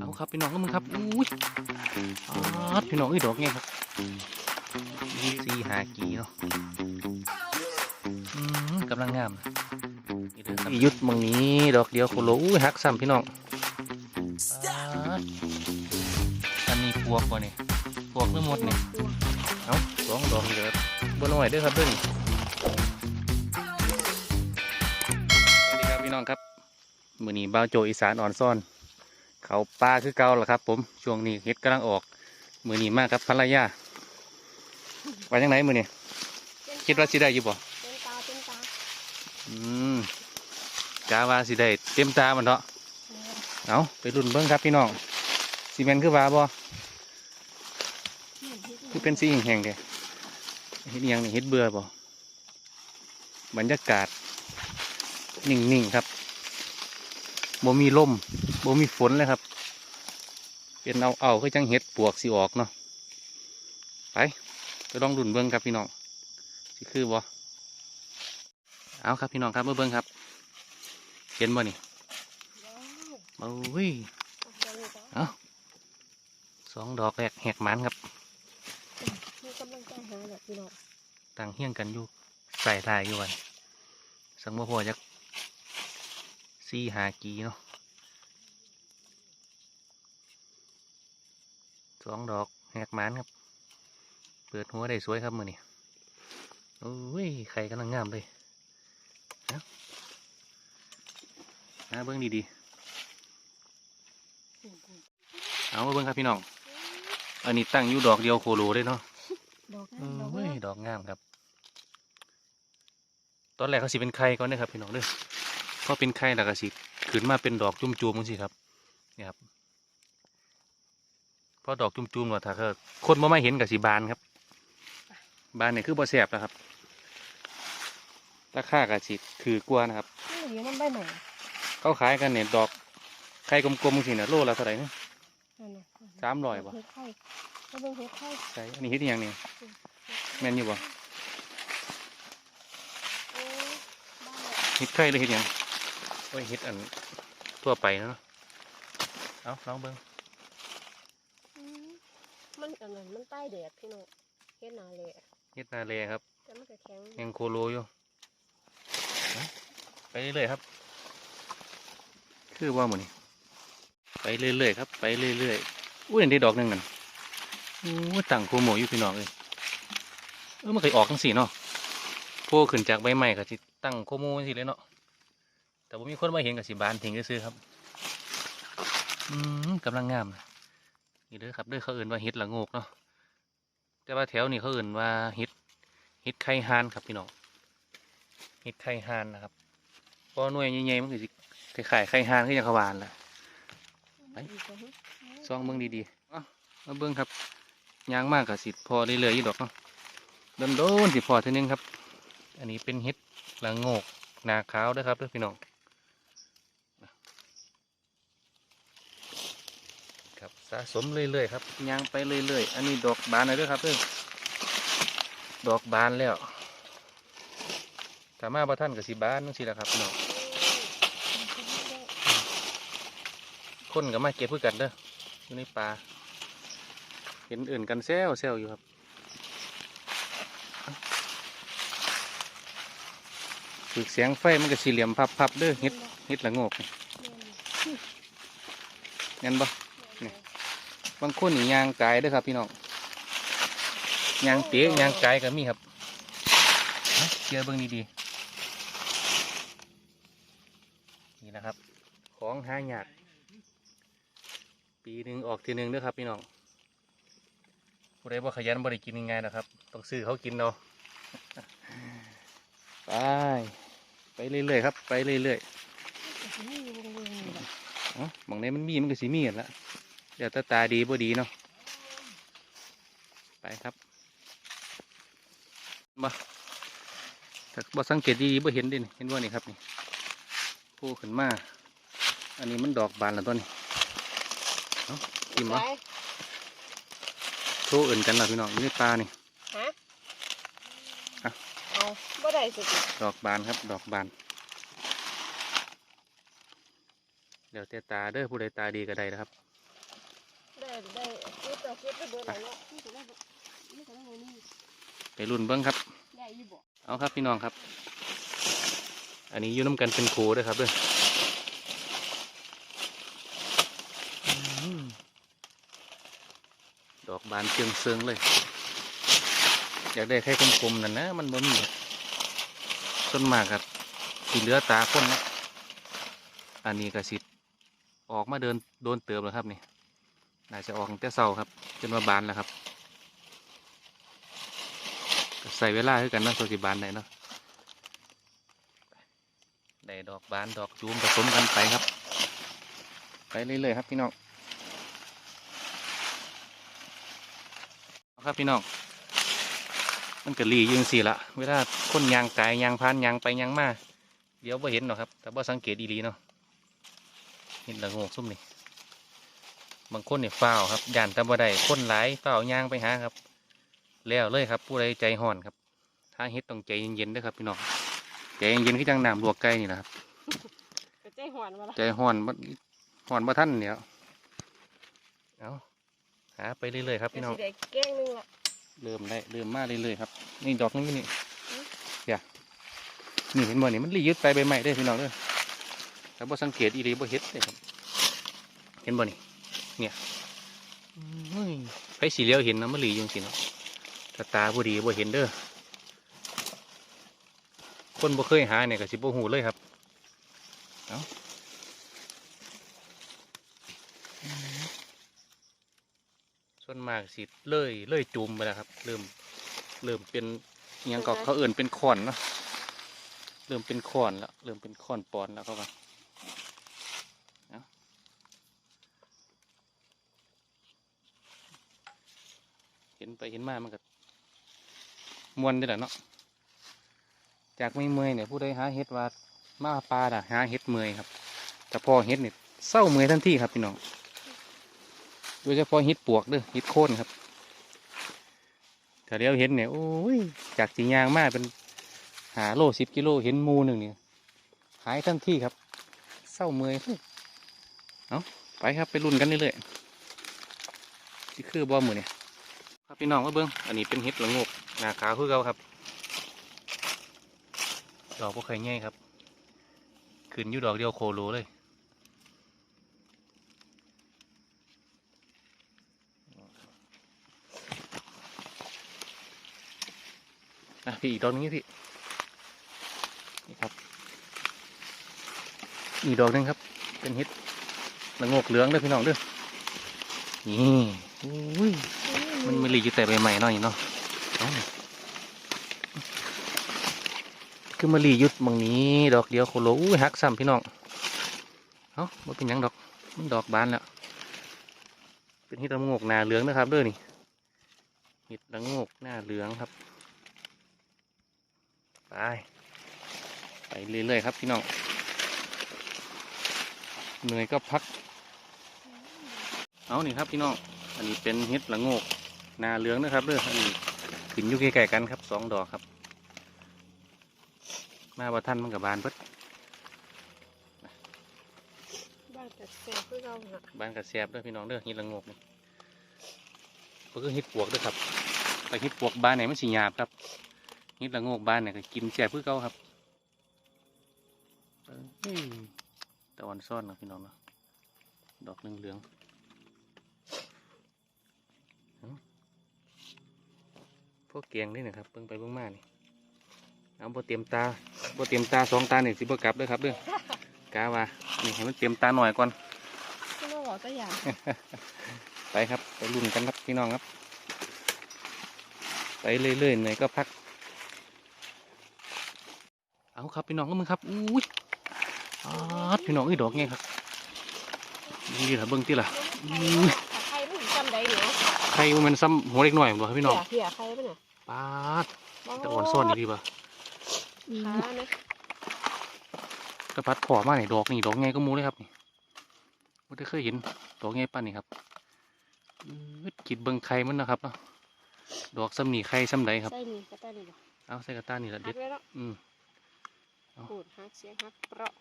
เอาครับพี่น้องก็มึงครับอุ้ยอาดพี่น้องอีดอกไงครับสี่หากีเนาะอืมกำลังงามนี่เด้อครับยุดมังนี้ดอกเดียวโคโลอุ้ยหักซ้ำพี่น้องอาดอันนี้พวกวะเนี่ยพวกหรือหมดเนี่ยเอาสองดอกนี่เด้อบ่น้อยเด้อครับเด้อนี่สวัสดีครับพี่น้องครับมื้อนี้บ่าวโจอีสานอ่อนซ่อน เขาปลาคือเก่าล่ะครับ ผมช่วงนี้เฮ็ดกำลังออกมื้อนี้มากับภรรยาว่าจังไหนมื้อนี้คิดว่าสิได้อยู่บ่เป็นตาเป็นตาอืมกาว่าสิได้เต็มตามันเนาะเอาไปรุ่นเบิ่งครับพี่น้องสิแม่นคือว่าบ่คือเป็นสีแห้งๆแกเฮ็ดอิหยังนี่เฮ็ดเบื่อบ่บรรยากาศ นิ่งๆครับ บ่มีลมบ่มีฝนเลยครับ เป็นเอาเอาๆคือจังเห็ดปวกสิออกเนาะไปไปลองดุนเบิ้งครับพี่น้องสิคือบ่เอาครับพี่น้องครับมาเบิ้งครับเห็นบ่นี่โอ้ยเอาสองดอกแรกแหกหมันครับมีกำลังใจหาแบบพี่น้องต่างเฮี้ยงกันอยู่ใส่ลายอยู่วันสังบ่พอจัก สี่หากีเนาะสองดอกแหกหมันครับ เปิดหัวได้สวยครับมือนี่โอ้ยไข่กำลังงามเลยนะนะเบิ้งดีๆ เอามาเบิ้งครับพี่น้อง อันนี้ตั้งอยู่ดอกเดียวโคโลเลยเนาะดอกเอนั้นอดอกเว้ยนั้นดอกงามครับ ตอนแรกเขาสิเป็นไข่ก่อนนะครับพี่น้องเด้อพ อเป็นไข่แล้วก็สิขึ้นมาเป็นดอกจุ่มๆมั้งสิครับนี่ครับพอดอกจุ่มๆแล้วถ้าเกิดคนบ่ไม่เห็นกับสีบานครับ บานเนี่ยคือบ่แสบแล้วครับราคากับสิถือกว่านะครับนี่อยู่มันใบใหม่เขาขายกันเนี่ยดอกไข่กลมๆสินะโลละเท่าไหร่นะนั่นน่ะสามร้อยบ่เฮ็ดไข่แล้วเบิ่งเฮ็ดไข่ใช่อันนี้เฮ็ดอิหยังนี่แม่นอยู่บ่โอ้ยบ้าเลยเฮ็ดไข่หรือเฮ็ดหยัง โอ้ยเฮ็ดอันทั่วไปเนาะเอาลองเบิ่งอืมมันอันนั้นมันใต้แดดพี่น้องเฮ็ดนาแหละเฮ็ดนาเลครับแต่มันก็แข็งยังโคโลอยู่เอาไปเรื่อยๆครับ คือว่าหมดนี่ไปเรื่อยๆครับไปเรื่อยๆอุ้ยอันนี้ดอกหนึงนั่นอู้ตั้งโคโมอยู่พี่น้องเลยเออมันเคยออกทั้งสี่เนาะโผล่ขึ้นจากใบไม้ก็สิตั้งโคโมจังสิเลยเนาะ แต่ว่ามีคนมาเห็นกับสิบานทิ้งซื้อครับ อืมกำลังงามนะนี่เด้อครับเด้อเขาเอื่นว่าเห็ดละโงกเนาะแต่ว่าแถวนี้เขาเอื่นว่าเห็ดเห็ดไข่ฮานครับพี่น้องเห็ดไข่ฮานนะครับพอหน่วยใหญ่ๆมันคือสิคล้ายๆไข่ฮานก็ยังขวานแหละไปซองเบิ้องดีๆเอามาเบิ้องครับยางมากกับสิพอเรื่อยๆยู่ดอกเนาะโดนๆสิพอเท่านึงครับ อันนี้เป็นเห็ดละโงกนาขาวด้วยครับเด้อพี่น้องครับ สะสมเรื่อยๆครับยางไปเรื่อยๆ อันนี้ดอกบานเลยด้วยครับเด้อดอกบานแล้วถามาบ่ท่านกับสีบานนั่นสิละครับพี่น้องคนกับมาเก็บพื่อกันเด้ออยู่ในป่าเห็นอื่นกันแซวแซวอยู่ครับถึกเสียงไฟมันก็สี่เหลี่ยมพับๆเด้อเฮ็ดเฮ็ดละงกนี่งั้นบ่ บางคนนี่ยางกายเด้อครับ พี่น้องยางเตะยางกายก็มีครับเอาเจอเบิ่งดีๆนี่นะครับ ของหายากปีหนึ่งออกทีหนึ่งเด้อครับ พี่น้องผู้ใดบ่ขยันบ่ได้กินง่ายๆนะครับ ต้องซื้อเขากินเนาะไปไปเรื่อยๆครับ ไปเรื่อยๆอ๋อบางในมันมีมันก็สิมีกันละ เดี๋ยวตาตาดีบ่ดีเนาะไปครับบ่ถ้าบ่สังเกตดีๆบ่เห็นเดิเห็นว่านี่ครับนี่โผล่ขึ้นมาอันนี้มันดอกบานแล้วตัวนี้เอ้ากินวะโชว์อื่นกันล่ะพี่น้องอยู่ในป่านี่ฮะอะเอาบ่ได้สิดอกบานครับ ดอกบาน เดี๋ยวแต่ตาเด้อผู้ใดตาดีก็ได้นะครับ ได้เก็บต่อเก็บไปเบิดแล้วเนาะนี่ก็ได้นี่ก็ได้นี่ไปรุ่นเบิ้งครับ ได้อยู่บ่เอาครับพี่น้องครับ อันนี้ยู่น้ำกันเป็นครูด้วยครับเด้วยดอกบานเชียงเซิงเลย อยากได้แค่คมๆนั่นนะ มันบ่มีต้นมากครับสีเหลือตาคนนะอันนี้ก็สิออกมาเดินโดนเติมแล้วครับนี่ น่าจะออกตั้งแต่เช้าครับ จนมาบานแล้วครับใส่เวลาคือกันเนาะโซสิบานได้เนาะได้ดอกบานดอกจูมผสมกันไปครับ ไปเรื่อยๆครับพี่น้องครับพี่น้องมันก็หลียังสี่ละเวลาคนยางกายยางพานยางไปยางมาเดี๋ยวบ่เห็นหรอกครับ แต่บ่สังเกตอีหลีเนาะเห็นละโงซุ่มนี่ บางคนเนี่ยฝ้าวครับย่านแต่บ่ได้คนหลายฝ้าวยางไปหาครับ แล้วเลยครับ ผู้ใดใจห่อนครับถ้าเฮ็ดต้องใจเย็นๆเด้วยครับพี่น้องใจเย็นๆคือจังน้ำลวกไก่นี่แหละครับก็ใจหวนมาละใจห่อนบ่ห่อนบ่ท่านเดี๋ยวเอาหาไปเรื่อยๆครับพี่น้องก็สิได้แกงหนึงละเริ่มได้เริ่มมาเรื่อยๆครับนี่ดอกนี้นี่อืมเดี๋ยวนี่เห็นบ่นี่มันรียึดไปใบใหม่ได้อพี่น้องเด้อแต่บ่สังเกตอีรีบ่เฮ็ดเลยครับ เห็นบ่นี่ เนี่ยอุ้ยไปสีเหลียวเห็นนะมันรีอยังสิเนาะถ้าตาบ่ดีบ่เห็นเด้อคนบ่เคยหาเนี่ยก็สิบ่ฮู้เลยครับเอาส่วนมากสิเลยเลยจุ่มไปแล้วครับ เริ่มเริ่มเป็นอิหยังก็เขาเอื่นเป็นขอนเนาะเริ่มเป็นขอนแล้วเริ่มเป็นขอนปอนแล้วเขาว่าเอา เห็นไปเห็นมามันก็มวนได้แหละเนาะจากไม่เมยเนี่ยผู้ใดหาเห็ดว่ามาปลาด่ะหาเห็ดเมยครับ แต่พอเห็ดเนี่ยเศร้าเมยทันทีครับพี่น้องโดยเฉพาะเห็ดปวกเด้อเห็ดโค่นครับถ้าเดี๋ยวเห็นเนี่ยโอ้ยจากสียางมาเป็นหาโลสิบกิโลเห็นมูหนึ่งเนี่ยหายทันทีครับเศร้าเมยเลยเอาไปครับไปรุ่นกันเรื่อยๆที่คือบ่มือเนี่ย พี่น้องมาเบิ้งอันนี้เป็นเห็ดละงกหนาขาวคือเก่าครับ ดอกพวกไข่ง่ายครับ ขึ้นอยู่ดอกเดียวโคโลเลยอะพี่อีกดอกนึงพี่ นี่ครับ อีกดอกนึงครับ เป็นเห็ดละงกเหลืองเด้อพี่น้องเด้อนี่อุ้ย มันมันรีอยู่แต่ใบใหม่หน่อยเนาะคือมารียุดบางนี้ดอกเดียวโคโลอุ้หักซ้ำพี่น้องเอ้ามันเป็นยังดอกมันดอกบานแล้ว เป็นเห็ดละงกหน้าเหลืองนะครับเด้อนี่เห็ดละงกหน้าเหลืองครับ ไป ไปเรื่อยๆครับพี่น้อง เหนื่อยก็พัก เอานี่ครับพี่น้อง อันนี้เป็นเห็ดละงก นาเหลืองนะครับเด้ออันนี้ขึ้นอยู่ใกล้ๆกันครับสองดอกครับ มาว่าท่านมันกับบานเพิดบ้านแต่แซ่บคือเราน่ะบานกระแสบเด้อพี่น้องเด้อเห็ดละโงกนี่ก็คือเห็ดปวกเด้อครับแต่เห็ดปวกบานไหนมันสีหยาบครับเห็ดละโงกบานเนี่ยก็กินแสบเพื่อเก่าครับเอ้ยตะวันซ่อนนะพี่น้องเนาะดอกเหลืองๆ พว กเกียงนี่นะครับเบิ่งไปเบิ่งมานี่เอาบ่เตรียมตาบ่เตรียมตาสองตาเนี่ยสิบ่กลับเด้อครับเด้อกาว่านี่ให้มันเตรียมตาหน่อยก่อนคือเราบอกตัวอย่างไปครับไปลุ้นกันครับพี่น้องครับ ไปเรื่อยๆเหนื่อยก็พัก เอาครับพี่น้องก็มึงครับอุ้ยอาดพี่น้องเอ้ยดอกไงครับนี่ล่ะเบิ่งติล่ะอุ้ยใครไม่ถึงจำได้เนี่ยใครมันซ้ำหัวเล็กหน่อยบ่ครับพี่น้องเหี้ยใครปะเนี่ย ปาดตะวันซ่อนนี่ดีป่ะขานะกระพัดขอมาเนี่ยดอกนี่ดอกไงก็มูเลยครับนี่ไม่ได้เคยเห็นดอกไงป้านนี่ครับอื้อกิดเบิงไข่มันนะครับเนาะดอกซ้ำนี่ไข่ซ้ำใดครับใส่นี่กระต้านี่บ่เอาใส่กระต้านี่ละหัเด็กดไว้แล้วอืมพูดหักเสียงหักเปราะ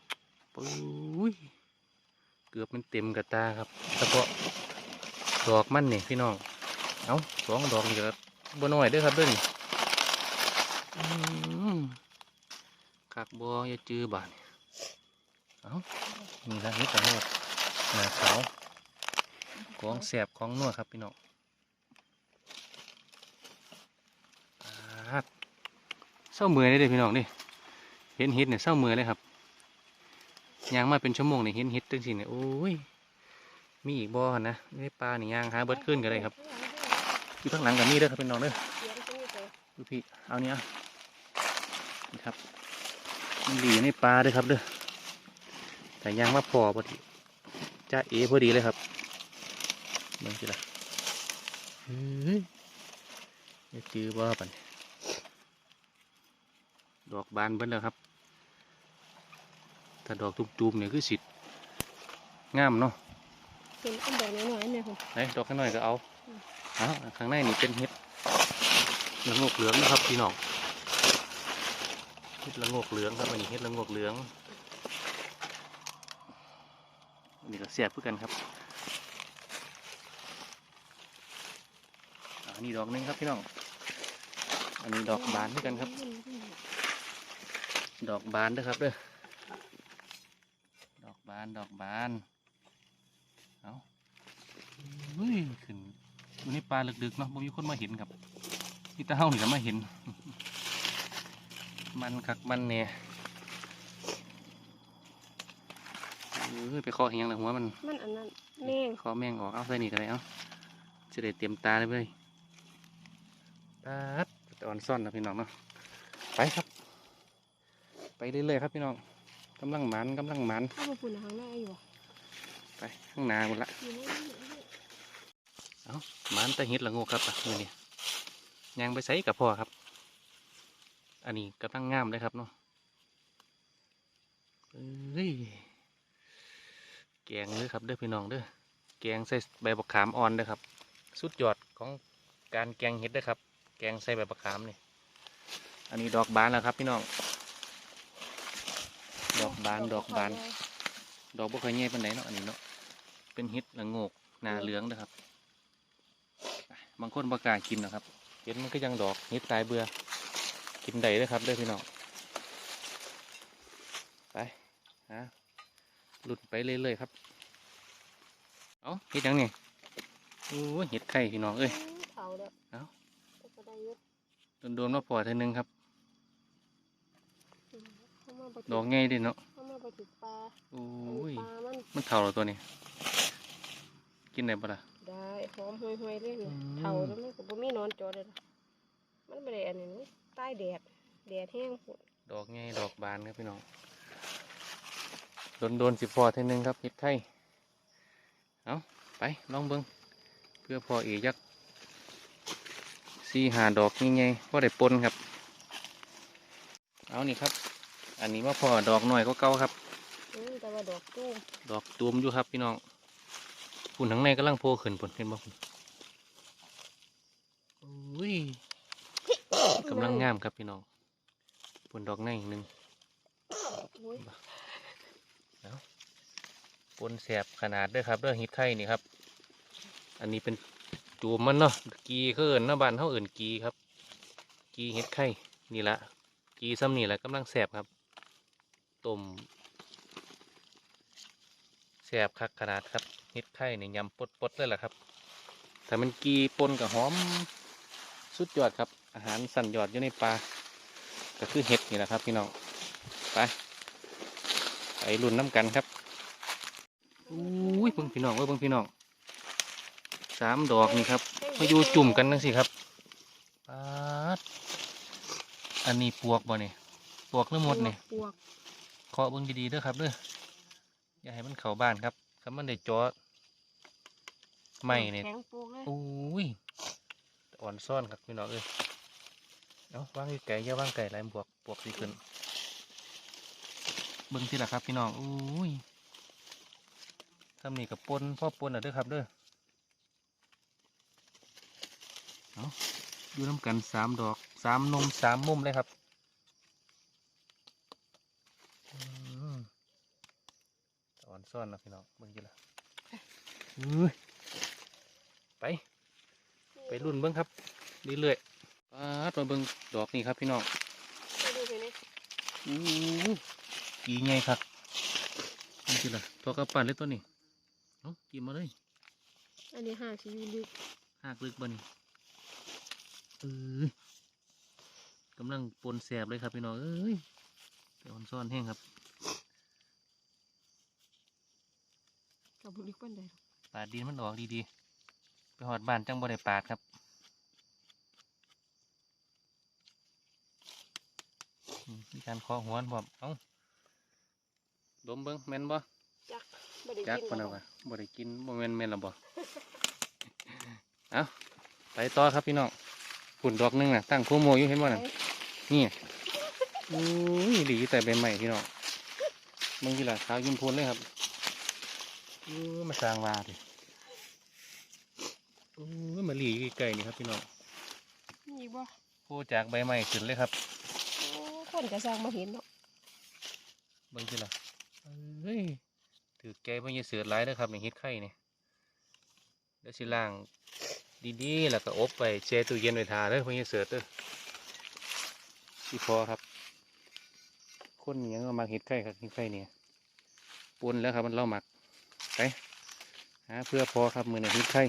ปุ้ยเกือบมันเต็มกระตาครับเฉพาะดอกมันนี่พี่น้องเอาสองดอกนี่ก็ บน้อยด้อครับด้อนี่อืมคักบ่อย่าจื้อบาดนี่เอ้านี่ละนี่ก็หมดหนาขาวของแสบของนัวครับพี่น้องปาเศร้าเมื่อยเลยเด้พี่น้องนี่เห็นเห็ดเนี่ยเศร้าเมื่อยเลยครับยางมาเป็นชั่วโมงนี่เห็นเห็ดจังสิเนี่ยโอ้ยมีอีกบ่อนะในปลานี่ยางหาเบิดขึ้นก็ได้ครับ อยู่ข้างหลังกับมีเด้อครับเป็นน้องเด้อเสียงตรงนี้เลยดูพี่เอาเนี้ยนี่ครับมันดีในปลาเด้อครับเด้อแต่ย่างมาพอพอดีจ้าเอพอดีเลยครับเบิ่งสิล่ะเฮ้ยจะจื้อบ่ปันดอกบานเบิ้แล้วครับ ถ้าดอกตุ่มๆเนี่ยคือสิทธิ์งามเนาะเป็นอันเดียวน้อยๆเนี่ยคุณไหนดอกข้างหน่อยก็เอา อืมเอาข้างในนี่เป็นเห็ดละงกเหลืองนะครับพี่น้องเห็ดละงกเหลืองครับอันนี้เห็ดละงกเหลืองนนี้ก็เสียบเพื่อกันครับอันนี้ดอกหนึงครับพี่น้อง อันนี้ดอกบานด้วยกันครับ ดอกบานเด้วยครับเด้อ ดอกบานดอกบาน เอาเฮ้ยขึ้น อยู่ในป่าลึกๆเนาะบ่มีคนมาเห็นครับนี่ตาเฮานี่ก็มาเห็น มันคักมันเนี่ยเอ้ยไปคอเฮียงเลยหัวมัน มันอันนั้นแม่งคอแมงออกเอาใส่นี่ก็ได้เอาจะได้เตรียมตาเลยเว้ยตัดตอนซ่อนนะพี่น้องเนาะไปครับ ไปเรื่อยๆครับพี่น้องกำลังหมันกำลังหมันเข้ามาปุ่นข้างหน้าอยู่ไปข้างหน้าหมดละ เอามันตะเห็ดละงกครับอะมือนี่ยางไปใส่กับพ่อครับ อันนี้กำลังงามเลยครับเนาะเอ้ยแกงเลยครับเด้อพี่น้องเด้อแกงใส่ใบบักขามอ่อนเด้อครับ สุดยอดของการแกงเห็ดเด้อครับ แกงใส่ใบบักขามนี่อันนี้ดอกบานแล้วครับพี่น้อง ดอกบานดอกบาน ดอกบ่เคยแย่ปานใดเนาะอันนี้เนาะเป็นเห็ดละงกหนาเหลืองนะครับ บางคนประกล้ากินนะครับ เห็นมันก็ยังดอกเห็ดตายเบื่อ กินได้เลยครับเด้อพี่น้อง ไปฮะหลุดไปเรื่อยๆครับ เอาเห็ดหยังนี่โอ้ยเห็ดไข่พี่น้องเอ้ยเขาเด้อเอ้าแต่ก็ได้เยอะโดนๆมาพอเท่านึงครับอืมเข้ามาบ่ดอกง่ายเดิเนาะเข้ามาบ่ถึงปลาโอ้อันยนี้ปลามันมันเท่าแล้วตัวนี้ กินได้ปะล่ะ ได้หอมห่วยๆเลยนี่อืมเท่าแล้วมันก็บ่มีหนอนจอดเลยล่ะมันบ่ได้อันนี้มันใต้แดดแดดแห้งโพดดอกง่ายดอกบานครับพี่น้องโดนๆสิพอเท่านึงครับเห็ดไข่เอาไปลองเบิ้งเพื่อพอเอยักสี่หาดอกนี่ไงพอได้ปนครับ เอานี่ครับ อันนี้ว่าพอดอกหน่อยก็เก่าครับอืมแต่ว่าดอกตุ้มดอกตูมอยู่ครับพี่น้อง ฝุ่นทั้งในกำลังโผล่ขึ้นผลเห็นบ่คุณอุ้ยกำลังงามครับพี่น้องผลดอกในอีกหนึ่งโอ้ยปนแสบขนาดเด้วยครับเด้อเฮิตไข่นี่ครับ อันนี้เป็นจูมมันเนาะกีเขาเอินเนาะบ้านเขาเอินกีครับ กีเฮ็ดไข่นี่ละกีซ้ำนี่แหละกำลังแสบครับต้ม แสบคักขนาดครับเฮ็ดไข่นี่ยำปดๆเลยล่ะครับแต่มันกีปนกับหอมสุดยอดครับ อาหารสั่นยอดอยู่ในปลาก็คือเห็ดนี่แหละครับ พี่น้องไปไปรุ่นน้ำกันครับอุ้ยเบิ่งพี่น้องเว้ยเบิ่งพี่น้องสามดอกนี่ครับมาอยู่จุ่มกันนั่นสิครับปาดอันนี้ปวกบ่เนี่ยปวกหรือหมดเนี่ยปวกเคาะเบิ่งดีๆเด้อครับเด้อ อย่าให้มันเข้าบ้านครับถ้ามันได้เจอไม่เนี่ยแข็งปวกเลยอุ้ยอ่อนซ่อนครับพี่น้องเอ้ยเอาวางอยู่ไก่อย่าวางไก่หลายบวกปวกสิขึ้นเบิ่งที่ละครับพี่น้องอุ้ยทำนี่กับปนพ่อปนอะเด้อครับเด้อเอาอยู่น้ำกันสามดอกสามนมสามมุมเลยครับอืม ตอนซ่อนนะพี่น้องเบิ่งจีละอุ้ยไป ไปรุ่นเบิ้งครับเรื่อยๆปาดมาเบิ้งดอกนี่ครับพี่น้องไปดูไปนี่อู้กีไงครับนี่คืออะไรตัวกระปั่นเลยตัวนี้เอ้ากินมาเลยอันนี้ห้าชีวิตลึกหากลึกบ่นี่เอ้ยกำลังปนแสบเลยครับพี่น้องเอ้ยแต่อ่อนซ่อนแห้งครับ กับบุลึกปันใดหรอกปาดดินมันออกดีๆ ไปหอดบ้านจังบ่ได้ปาดครับอืมมีการเคาะหัวพร้อมเอ้าดมเบิ้งแม่นบ่จักบ่ได้จักกินปานเอาบ่วะบ่ได้กินบ่แม่นแม่นและบ่เอาไปต่อครับพี่น้องฝุ่นดอกหนึงน่ะตั้งโคโมอยู่เห็นบ่น่ะนี่อุ้ยดีแต่ใบใหม่พี่น้องมึงกี่ล่ะขาวยิ้มพูนเลยครับ อู้มาสร้างวาดิอู้มาหลีอยู่ใกล้ๆนี่ครับพี่น้องมีอีกบ่โผล่จากใบใหม่ขึ้นเลยครับโอ้คนกระซังมาเห็นเนาะเบิ่งกี่ล่ะเฮ้ยถือแกบ่ยังเสือหลายเด้อครับนี่เฮ็ดไข่นี่เดี๋ยวสิล้างดีๆแล้วก็อบไปแช่ตู้เย็นไว้ทาเด้อพวกนี้เสิร์ฟเด้อที่พอครับ คนอิหยังก็มาเห็ดไข่ครับเห็ดไข่เนี่ยปนแล้วครับมันเล่าหมัก ไปหาเพื่อพอครับมือในเห็ดไข่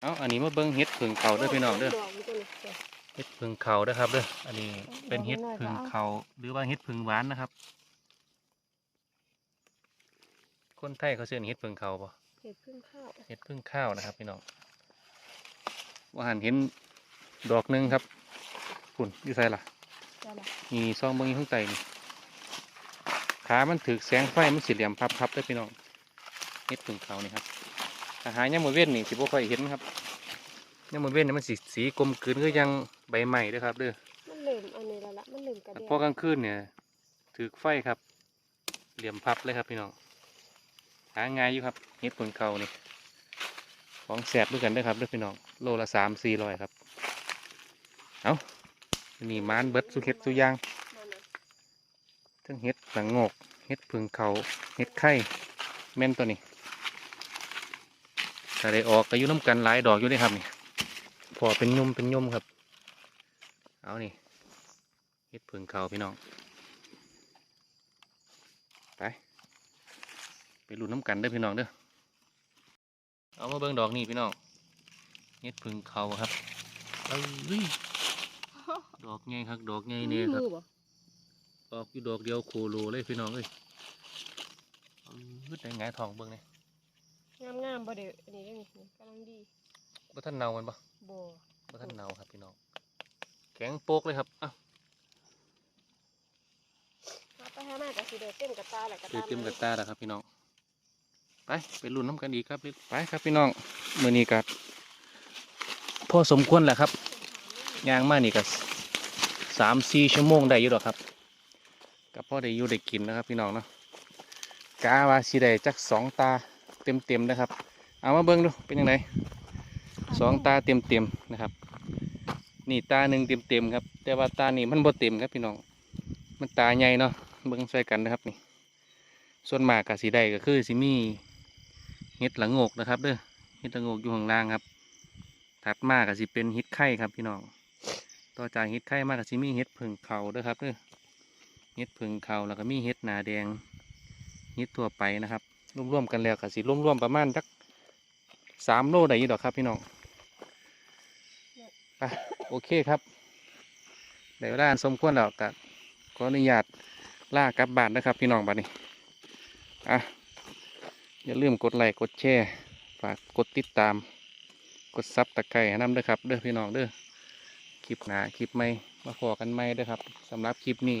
เอาอันนี้มาเบิ้งเห็ดผึ่งเขาเด้อพี่น้องเด้อดอกมันตัวนี้เด้อเห็ดผึ่งเขาเด้อครับเด้ออันนี้เป็นดอกเห็ดน้อยๆผึ่งก็เอาเขาหรือว่าเห็ดผึ่งหวานนะครับ คนไทยเขาเชื่อเห็ดผึ่งเขาปะเห็ดพึ่งข้าวเห็ดพึ่งข้าวนะครับพี่น้องว่าหันเห็นดอกหนึ่งครับฝุ่นอยู่ใส่ล่ะจ้าล่ะมีซองเบางอยู่ข้างใต้นี่ ขามันถือแสงไฟมันสีเหลี่ยมพับๆได้อพี่น้องเห็ดพึ่งข้าวนี่ครับถ้าหายามมือเว้นนี่สิบ่ค่อยเห็นครับยามมือเว้นนี่มันสีสีกลมกลืนก็ยังใบใหม่ด้วยครับเด้อมันเริ่มอันนี้แล้วล่ะมันเริ่มกระแต่เดียพอกลางคืนเนี่ยถือไฟครับ เหลี่ยมพับเลยครับพี่น้องหาง่ายอยู่ครับเห็ดพึ่งข้าวนี่ของแสบด้วยกันเด้อครับเด้อพี่น้องโลละสามสี่ร้อยครับ เอานี่มานเบิดสุเห็ดสุอยางนั่นน่ะ ทั้งเห็ดสังงกเห็ดผึ่งเขาเห็ดไข่แม่นตัวนี้ถ้าได้ออกก็อยู่น้ำกันหลายดอกอยู่เลยครับนี่พอเป็นยมเป็นยมครับ เอานี่เห็ดผึ่งเขาพี่น้องไปไปลุ้นน้ำกันเด้อพี่น้องเด้อเอามาเบิ่งดอกนี่พี่น้องเห็ดผึ่งเขาครับเอ้ยดอกใหญ่ครับดอกใหญ่เนี่ยครับมื อบ่ออกอยู่ดอกเดียวโคโลเลยพี่น้องเอ้ยมืดได้ไงายทองเบิ่งเนี่ยงามๆบ่ได้อันนี้เด้อนี่นี่กำลังดีบ่ท่านเนามันบ่บ่บ่ท่านเนาครับพี่น้องแข็งโปกเลยครับอะเอาไปหามาก็สิได้เต็มกระตาแหละกระเต็ตามเต็มกระตาแล้วครับพี่น้องไปไปลุ้นน้ำกันอีกครับไปครับพี่น้องมื้อนี้ก็พอสมควรแหละครับย่างมานี่ก็สามสี่ชั่วโมงได้อยู่หรอกครับ กับพ่อได้อยู่ได้กินนะครับพี่น้องเนาะกาวาสิได้จักสองตาเต็มเต็มนะครับ เอามาเบิ่งดูเป็นยังไงสองตาเต็มเต็มนะครับ นี่ตาหนึ่งเต็มเต็มครับ แต่ว่าตานี่มันบ่เต็มครับพี่น้อง มันตาใหญ่เนาะเบิ่งใส่กันนะครับนี่ ส่วนมากกับสีใดก็คือสิมีเห็ดหลังโงกนะครับเด้อเห็ดหลังโงกอยู่ข้างล่างครับ ถัดมาก็สิเป็นเห็ดไข่ครับพี่น้อง ต่อจากเห็ดไข่มาก็สิมีเห็ดผึ่งเขาเด้อครับเด้อ เห็ดผึ่งเขาแล้วก็มีเห็ดหนาแดงเห็ดทั่วไปนะครับร่วมๆกันแล้วก็สิร่วมๆประมาณสักสามโลได้อยี่ดอกครับพี่น้องไปโอเคครับเดี๋ยวเวลาสมควรแล้วก็ขออนุญาตลากลับบ้านนะครับ พี่น้องบัดนี้อะอย่าลืมกดไลค์กดแชร์ฝากกดติดตาม กดซับตะไคร้ให้ำด้อครับเด้อพี่น้องเด้อคลิปหนาคลิปใหม่มาพอกันใหม่เด้อครับสำหรับคลิปนี้